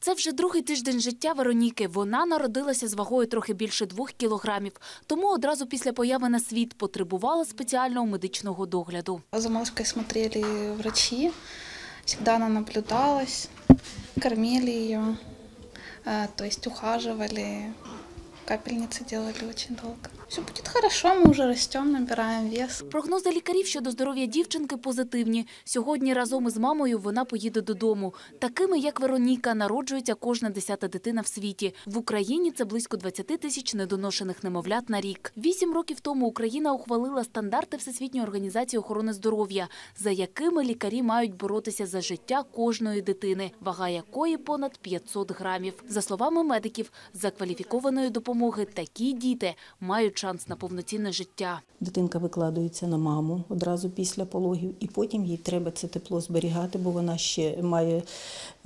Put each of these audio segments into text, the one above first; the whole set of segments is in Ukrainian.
Це вже другий тиждень життя Вероніки. Вона народилася з вагою трохи більше двох кілограмів, тому одразу після появи на світ потребувала спеціального медичного догляду. За малышкой смотрели врачи, всегда она наблюдалась, кормили ее, э, то есть ухаживали, капельницы делали очень долго. Все будет хорошо, мы уже растем, набираем вес. Прогнози лікарів щодо здоров'я дівчинки позитивні. Сьогодні разом із мамою вона поїде додому. Такими, як Вероніка, народжується кожна десята дитина в світі. В Україні це близько 20 тисяч недоношених немовлят на рік. Вісім років тому Україна ухвалила стандарти Всесвітньої організації охорони здоров'я, за якими лікарі мають боротися за життя кожної дитини, вага якої понад 500 грамів. За словами медиків, за кваліфікованої допомоги такі діти мають шанс на повноцінне життя. Дитинка викладується на маму одразу після пологів, і потім їй треба це тепло зберігати, бо вона ще має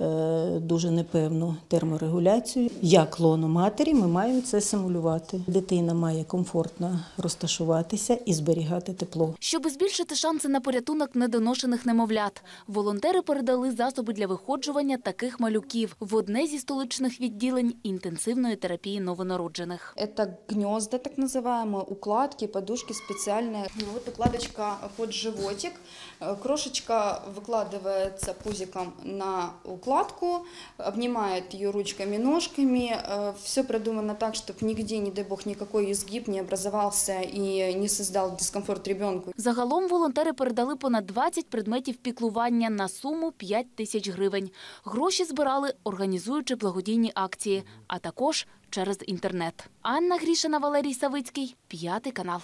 е, дуже непевну терморегуляцію. Як лоно матері, ми маємо це симулювати. Дитина має комфортно розташуватися і зберігати тепло. Щоб збільшити шанси на порятунок недоношених немовлят, волонтери передали засоби для виходжування таких малюків в одне зі столичних відділень інтенсивної терапії новонароджених. Это гнезда, так называемые, укладки, подушки специальные. Ну, Вот укладочка под животик. Э, Крошечка выкладывается пузиком на укладку, обнимает ее ручками, ножками. Все продумано так, чтобы нигде, не дай бог, никакой изгиб не образовался и не создал дискомфорт ребенку. Загалом волонтери передали понад 20 предметів піклування на суму 5 тисяч гривень. Гроші збирали, організуючи благодійні акції, а також через інтернет. Анна Грішина, Валерій Савицький, п'ятий канал.